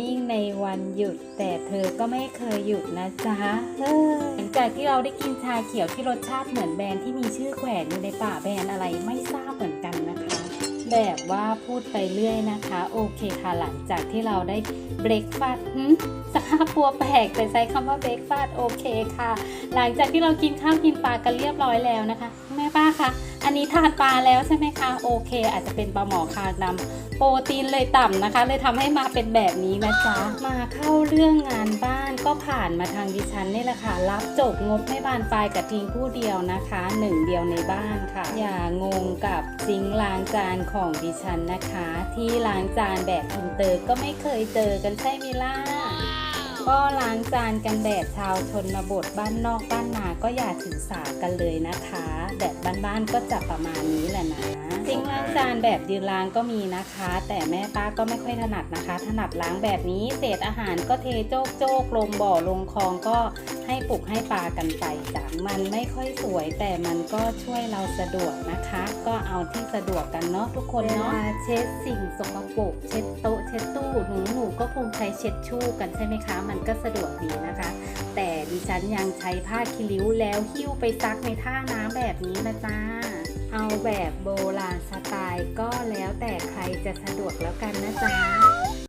นิ่งในวันหยุด แต่เธอก็ไม่เคยหยุดนะจ๊ะเฮ้ยหลังจากที่เราได้กินชาเขียวที่รสชาติเหมือนแบรนด์ที่มีชื่อแขวนอยู่ในป่าแบรนด์อะไรไม่ทราบเหมือนกัน แบบว่าพูดไปเรื่อยนะคะ โอเคค่ะหลังจากที่เราได้เบรกฟาสต์สภาพปัวแปลกแต่ใช้คำว่าเบรกฟาสต์โอเคค่ะ หลังจากที่เรากินข้าวกินปลากันเรียบร้อยแล้วนะคะ แม่ป้าคะอันนี้ทานปลาแล้วใช่ไหมคะโอเค อาจจะเป็นปลาหมอคางดำโปรตีนเลยต่ำนะคะ เลยทำให้มาเป็นแบบนี้นะจ๊ะมาเข้าเรื่องงานบ้านก็ผ่านมาทางดิฉันนี่แหละค่ะ รับจบงบไม่บานปลายกับทีมผู้เดียวนะคะหนึ่งเดียวในบ้านค่ะ อย่างงกับซิงล้างจานขของดิฉันนะคะ ที่ล้างจานแบบอินเตอร์ก็ไม่เคยเจอกันใช่ไหมล่ะ ก็ล้างจานกันแบบชาวชนบทบ้านนอกบ้านนาก็อย่าถือสากันเลยนะคะ แบบบ้านๆก็จะประมาณนี้แหละนะซิงล้างจานแบบยืนล้างก็มีนะคะ แต่แม่ป้าก็ไม่ค่อยถนัดนะคะ ถนัดล้างแบบนี้เศษอาหารก็เทโจกโจกลงบ่อลงคลองก็ให้ปลุกให้ปลากันไปจ้ะมันไม่ค่อยสวย แต่มันก็ช่วยเราสะดวกนะคะ ก็เอาที่สะดวกกันเนาะทุกคนเนาะเช็ดสิ่งสกปรกเช็ดโต๊ะ ถูหนูหนูก็คงใช้เช็ดชู่กันใช่ไหมคะ มันก็สะดวกดีนะคะ แต่ดิฉันยังใช้ผ้าคีริ้วแล้วหิ้วไปซักในท่าน้ำแบบนี้นะจ๊ะเอาแบบโบราณสไตล์ก็แล้วแต่ใครจะสะดวกแล้วกันนะจ๊ะ